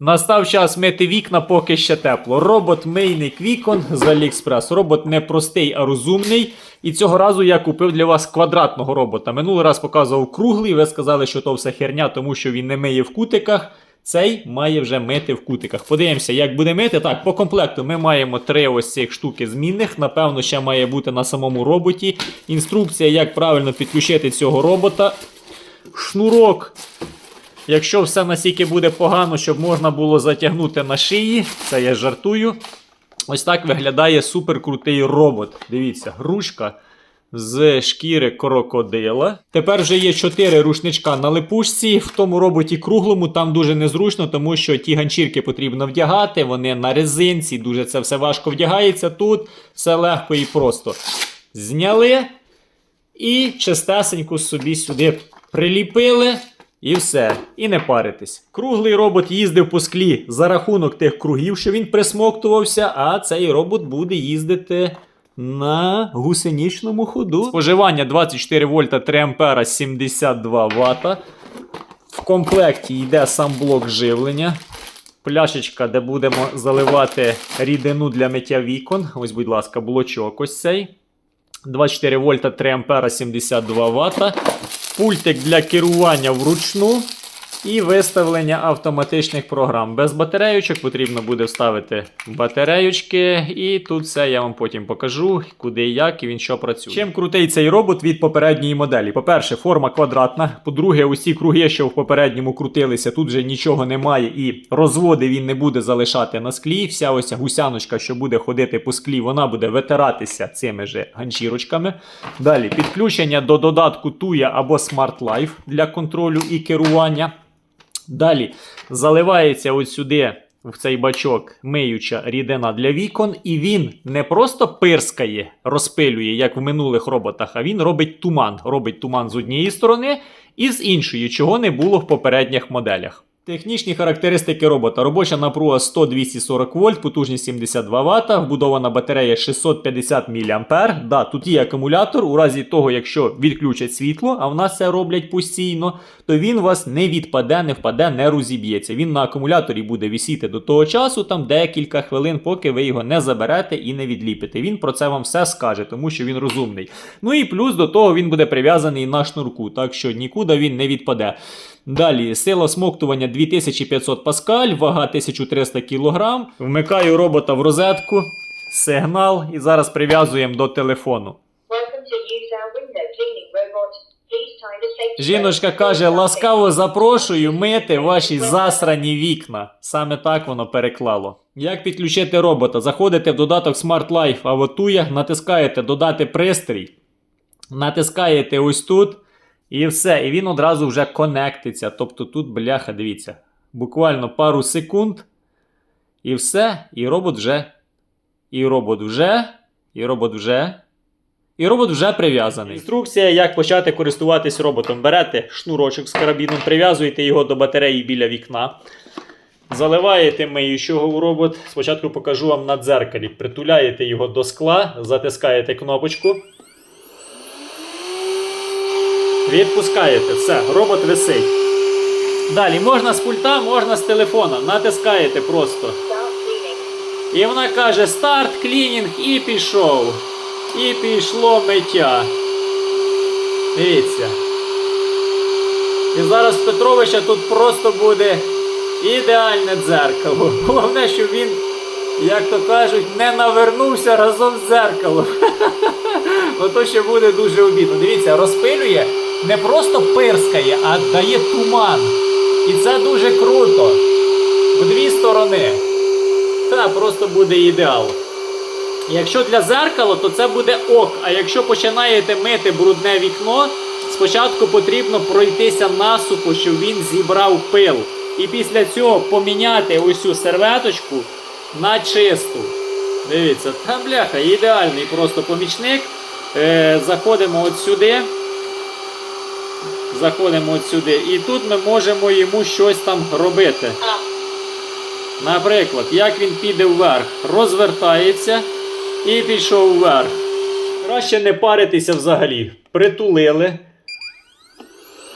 Настав час мити вікна, поки ще тепло. Робот-мийник вікон з AliExpress. Робот не простий, а розумний. І цього разу я купив для вас квадратного робота. Минулий раз показував круглий. Ви сказали, що то все херня, тому що він не миє в кутиках. Цей має вже мити в кутиках. Подивимося, як буде мити. Так, по комплекту ми маємо три ось цих штуки змінних. Напевно, ще має бути на самому роботі. Інструкція, як правильно підключити цього робота. Шнурок Якщо все настільки буде погано, щоб можна було затягнути на шиї, це я жартую. Ось так виглядає суперкрутий робот. Дивіться, ручка з шкіри крокодила. Тепер вже є 4 рушничка на липушці. В тому роботі круглому там дуже незручно, тому що ті ганчірки потрібно вдягати, вони на резинці, дуже це все важко вдягається. Тут все легко і просто. Зняли і чистесенько собі сюди приліпили. І все, і не паритись. Круглий робот їздив по склі за рахунок тих кругів, що він присмоктувався, а цей робот буде їздити на гусеничному ходу. Споживання 24 вольта 3 ампера 72 ватта. В комплекті йде сам блок живлення. Пляшечка, де будемо заливати рідину для миття вікон. Ось, будь ласка, блочок ось цей. 24 вольта 3 ампера 72 ватта. Пультик для керування вручну і виставлення автоматичних програм. Без батареючок потрібно буде вставити батареючки, і тут все я вам потім покажу, куди і як і він що працює. Чим крутий цей робот від попередньої моделі? По-перше, форма квадратна. По-друге, усі круги, що в попередньому крутилися, тут вже нічого немає, і розводи він не буде залишати на склі. Вся ось гусяночка, що буде ходити по склі, вона буде витиратися цими же ганчірочками. Далі підключення до додатку Tuya або Smart Life для контролю і керування. Далі заливається ось сюди в цей бачок миюча рідина для вікон, і він не просто пирскає, розпилює, як в минулих роботах, а він робить туман. Робить туман з однієї сторони і з іншої, чого не було в попередніх моделях. Технічні характеристики робота. Робоча напруга 100-240 вольт, потужність 72 Вт, вбудована батарея 650 мА. Да, тут є акумулятор. У разі того, якщо відключать світло, а в нас це роблять постійно, то він у вас не відпаде, не впаде, не розіб'ється. Він на акумуляторі буде висіти до того часу, там декілька хвилин, поки ви його не заберете і не відліпите. Він про це вам все скаже, тому що він розумний. Ну і плюс до того він буде прив'язаний на шнурку, так що нікуди він не відпаде. Далі сила смоктування 2500 паскаль, вага 1300 кг. Вмикаю робота в розетку, сигнал і зараз прив'язуємо до телефону. Жіночка каже: ласкаво запрошую мити ваші засрані вікна. Саме так воно переклало. Як підключити робота? Заходите в додаток Smart Life або натискаєте Додати пристрій, натискаєте ось тут, і все. І він одразу вже конектиться. Тобто тут, бляха, дивіться, буквально пару секунд, і все, і робот вже. І робот вже, і робот вже. І робот вже прив'язаний. Інструкція, як почати користуватись роботом. Берете шнурочок з карабіном, прив'язуєте його до батареї біля вікна. Заливаєте миючого у робот. Спочатку покажу вам на дзеркалі. Притуляєте його до скла, затискаєте кнопочку. Відпускаєте. Все, робот висить. Далі можна з пульта, можна з телефона. Натискаєте просто. І вона каже: старт, клінінг і пішов. І пішло миття. Дивіться. І зараз Петровича тут просто буде ідеальне дзеркало. Головне, щоб він, як то кажуть, не навернувся разом з дзеркалом. Ото ще буде дуже обідно. Дивіться, розпилює, не просто пирскає, а дає туман. І це дуже круто. В дві сторони. Та просто буде ідеал. Якщо для зеркала, то це буде ок. А якщо починаєте мити брудне вікно, спочатку потрібно пройтися насупу, щоб він зібрав пил. І після цього поміняти цю серветочку на чисту. Дивіться, та бляха, ідеальний просто помічник. Е, заходимо от сюди. Заходимо от сюди. І тут ми можемо йому щось там робити. Наприклад, як він піде вверх, розвертається і пішов вверх. Краще не паритися взагалі. Притулили,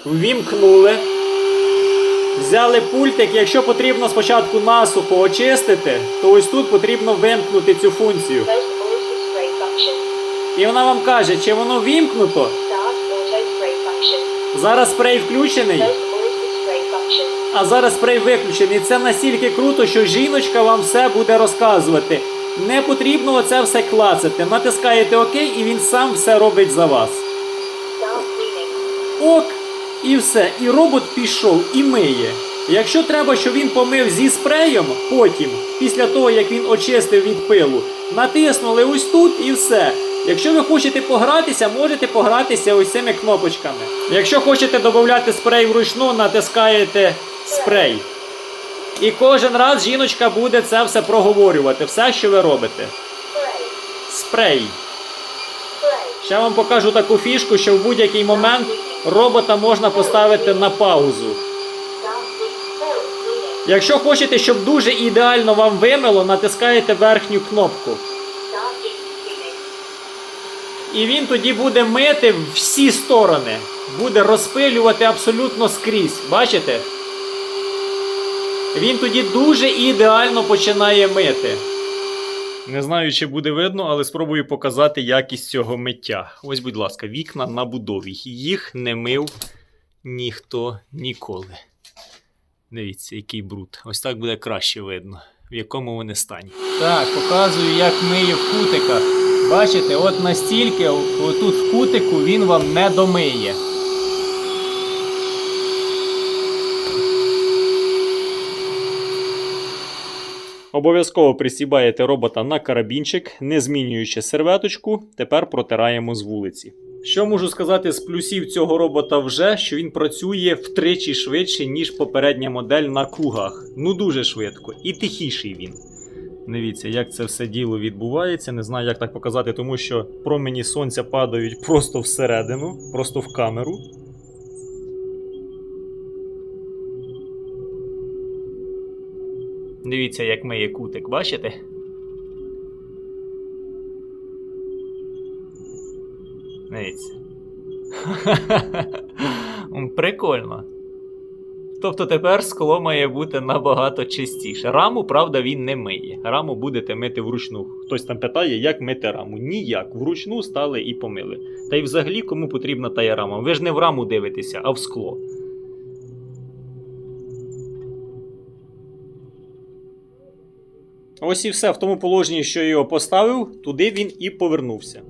ввімкнули, Взяли пультик, якщо потрібно спочатку насухо очистити, то ось тут потрібно вимкнути цю функцію. І вона вам каже, чи воно вімкнуто. Зараз спрей включений, а зараз спрей виключений. Це настільки круто, що жіночка вам все буде розказувати. Не потрібно оце все клацати. Натискаєте ОК і він сам все робить за вас. Ок, і все. І робот пішов і миє. Якщо треба, щоб він помив зі спреєм, потім, після того як він очистив від пилу, натиснули ось тут і все. Якщо ви хочете погратися, можете погратися ось цими кнопочками. Якщо хочете додати спрей вручну, натискаєте спрей. І кожен раз жіночка буде це все проговорювати, все, що ви робите. Спрей. Ще вам покажу таку фішку, що в будь-який момент робота можна поставити на паузу. Якщо хочете, щоб дуже ідеально вам вимило, натискаєте верхню кнопку. І він тоді буде мити всі сторони. Буде розпилювати абсолютно скрізь. Бачите? Він тоді дуже ідеально починає мити. Не знаю, чи буде видно, але спробую показати якість цього миття. Ось, будь ласка, вікна на будові. Їх не мив ніхто ніколи. Дивіться, який бруд. Ось так буде краще видно, в якому вони стані. Так, показую, як миє в кутиках. Бачите, от настільки, отут в кутику він вам не домиє. Обов'язково присібаєте робота на карабінчик, не змінюючи серветочку, тепер протираємо з вулиці. Що можу сказати з плюсів цього робота вже, що він працює втричі швидше, ніж попередня модель на кругах. Ну дуже швидко. І тихіший він. Дивіться, як це все діло відбувається. Не знаю, як так показати, тому що промені сонця падають просто всередину, просто в камеру. Дивіться, як миє кутик, бачите? Дивіться. Прикольно. Тобто тепер скло має бути набагато чистіше. Раму, правда, він не миє. Раму будете мити вручну. Хтось там питає, як мити раму. Ніяк. Вручну стали і помили. Та й взагалі кому потрібна тая рама? Ви ж не в раму дивитеся, а в скло. Ось і все. В тому положенні, що його поставив, туди він і повернувся.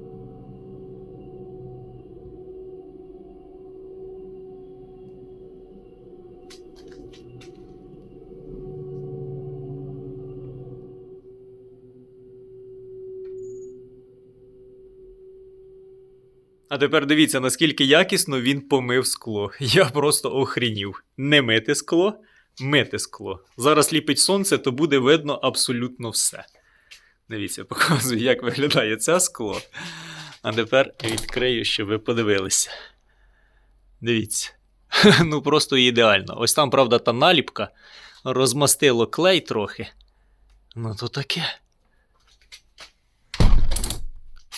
А тепер дивіться, наскільки якісно він помив скло. Я просто охренів. Не мити скло, мити скло. Зараз ліпить сонце, то буде видно абсолютно все. Дивіться, показую, як виглядає це скло. А тепер відкрию, щоб ви подивилися. Дивіться. Ну просто ідеально. Ось там, правда, та наліпка. Розмастило клей трохи. Ну то таке.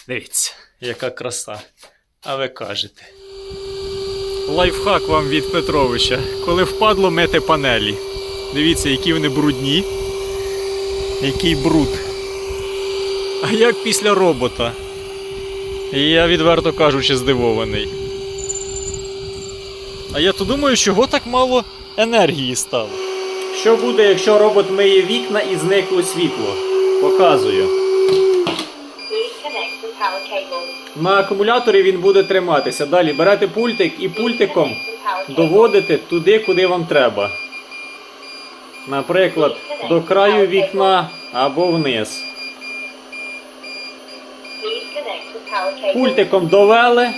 Дивіться, яка краса. А ви кажете. Лайфхак вам від Петровича. Коли впадло мити панелі. Дивіться, які вони брудні. Який бруд. А як після робота? Я відверто кажучи, здивований. А я то думаю, чого так мало енергії стало. Що буде, якщо робот миє вікна і зникло світло? Показую. На акумуляторі він буде триматися. Далі берете пультик і пультиком доводите туди, куди вам треба. Наприклад, до краю вікна або вниз. Пультиком довели,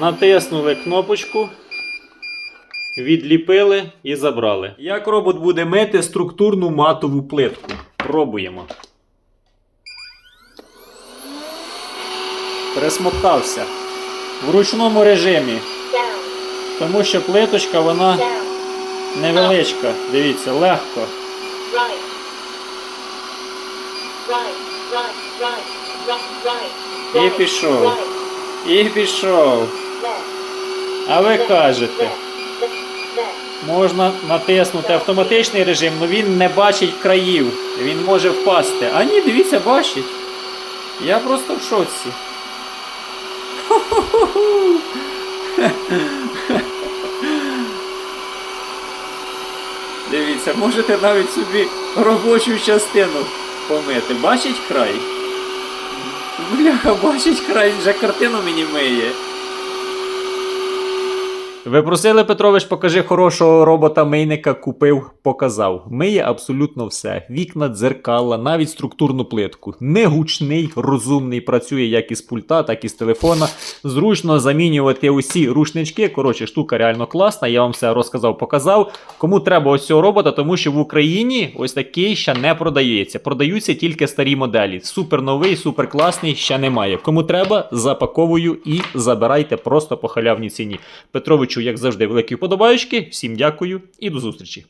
натиснули кнопочку, відліпили і забрали. Як робот буде мити структурну матову плитку? Пробуємо. Пересмоктався. В ручному режимі. Тому що плиточка вона невеличка. Дивіться, легко. І пішов. І пішов. А ви кажете. Можна натиснути автоматичний режим, але він не бачить країв. Він може впасти. А ні, дивіться, бачить. Я просто в шоці. Дивіться, можете навіть собі робочу частину помити. Бачить край? Бляха, бачить край, вже картину мені миє. Ви просили, Петрович, покажи хорошого робота-мийника, купив, показав. Миє абсолютно все. Вікна, дзеркала, навіть структурну плитку. Не гучний, розумний, працює як із пульта, так і з телефона. Зручно замінювати усі рушнички. Коротше, штука реально класна. Я вам все розказав, показав. Кому треба ось цього робота, тому що в Україні ось такий ще не продається. Продаються тільки старі моделі. Супер новий, супер класний, ще немає. Кому треба, запаковую і забирайте просто по халявній ціні. Петровичу, як завжди, великі вподобаючки. Всім дякую і до зустрічі.